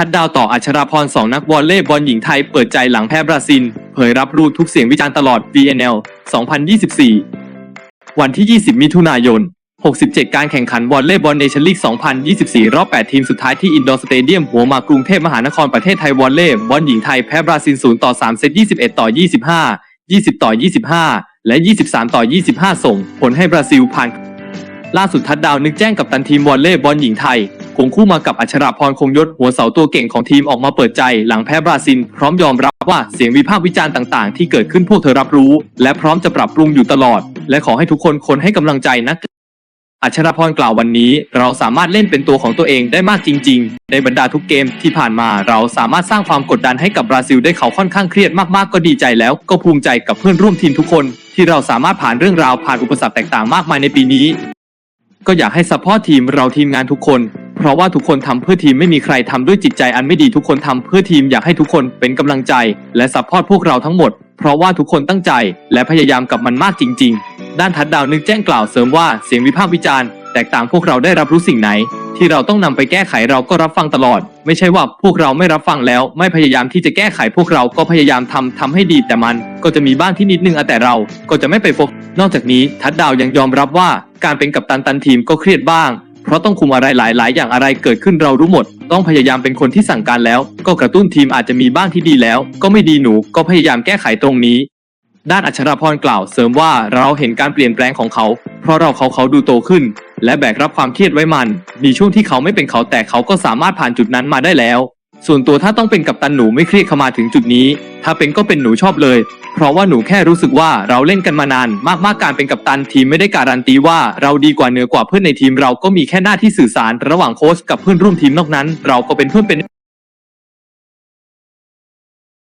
ทัดดาวต่ออัชราพรสองนักวอลเลย์บอลหญิงไทยเปิดใจหลังแพ้บราซิล เผยรับรู้ทุกเสียงวิจารณ์ตลอด VNL 2024 วันที่ 20 มิถุนายน 67 การแข่งขันวอลเลย์บอลเนชั่นลีก 2024 รอบ 8 ทีมสุดท้ายที่อินดอร์สเตเดียมหัวหมากกรุงเทพมหานครประเทศไทยวอลเลย์บอลหญิงไทยแพ้บราซิล 0 ต่อ 3 เซต 21 ต่อ 25 20 ต่อ 25 และ 23 ต่อ 25 ส่ง ผลให้บราซิลผ่านล่าสุดทัดดาวนึกแจ้งกับตันทีมวอลเลย์บอลหญิงไทย คงคู่มากับอัชราพรคงยศหัวเสาตัวเก่งของทีมออกมาเปิดใจ หลังแพ้บราซิล พร้อมยอมรับว่าเสียงวิพากษ์วิจารณ์ต่างๆ ที่เกิดขึ้นพวกเธอรับรู้ และพร้อมจะปรับปรุงอยู่ตลอด และขอให้ทุกคนคนให้กำลังใจนะอัชราพรกล่าววันนี้ เราสามารถเล่นเป็นตัวของตัวเองได้มากจริง ๆ ในบรรดาทุกเกมที่ผ่านมาเราสามารถสร้างความกดดันให้กับบราซิลได้เขาค่อนข้างเครียดมากๆก็ดีใจแล้ว ก็ภูมิใจกับเพื่อนร่วมทีมทุกคน ที่เราสามารถผ่านเรื่องราวผ่านอุปสรรคแตกต่างมากมายในปีนี้ ก็อยากให้ซัพพอร์ตทีมเราทีมงานทุกคน เพราะว่าทุกคนทำเพื่อทีมไม่มีใครทำด้วยจิตใจอันไม่ดีทุกคนทำเพื่อทีมอยากให้ทุกคนเป็นกำลังใจ และซัพพอร์ตพวกเราทั้งหมด เพราะว่าทุกคนตั้งใจ และพยายามกับมันมากจริง ๆ ด้านทัดดาวนึกแจ้งกล่าวเสริมว่าเสียงวิพากษ์วิจารณ์แตกต่างพวกเราได้รับรู้สิ่งไหน ที่เราต้องนำไปแก้ไขเราก็รับฟังตลอด ไม่ใช่ว่าพวกเราไม่รับฟังแล้ว ไม่พยายามที่จะแก้ไขพวกเราก็พยายามทำทำให้ดีแต่มัน ก็จะมีบ้างที่นิดนึงอแต่เรา ก็จะไม่ไปโฟกนอกจากนี้ทัดดาวยังยอมรับว่าการเป็นกัปตันตันทีมก็เครียดบ้าง เพราะต้องคุมอะไรหลาย ๆ อย่างอะไรเกิดขึ้นเรารู้หมด ต้องพยายามเป็นคนที่สั่งการแล้ว ก็กระตุ้นทีมอาจจะมีบ้างที่ดีแล้ว ก็ไม่ดีหนูก็พยายามแก้ไขตรงนี้ ด้านอัชราพรกล่าวเสริมว่าเราเห็นการเปลี่ยนแปลงของเขา เพราะเราเขาเขาดูโตขึ้น และแบกรับความเครียดไว้มัน มีช่วงที่เขาไม่เป็นเขาแต่เขาก็สามารถผ่านจุดนั้นมาได้แล้ว ส่วนตัวถ้าต้องเป็นกัปตันหนูไม่เครียดเข้ามาถึงจุดนี้ ถ้าเป็นก็เป็นหนูชอบเลย เพราะว่าหนูแค่รู้สึกว่าเราเล่นกันมานานมากๆการเป็นกัปตันทีมไม่ได้การันตีว่าเราดีกว่าเหนือกว่าเพื่อนในทีมเราก็มีแค่หน้าที่สื่อสาร ระหว่างโค้ชกับเพื่อนร่วมทีมนอกนั้น เราก็เป็นเพื่อนเป็น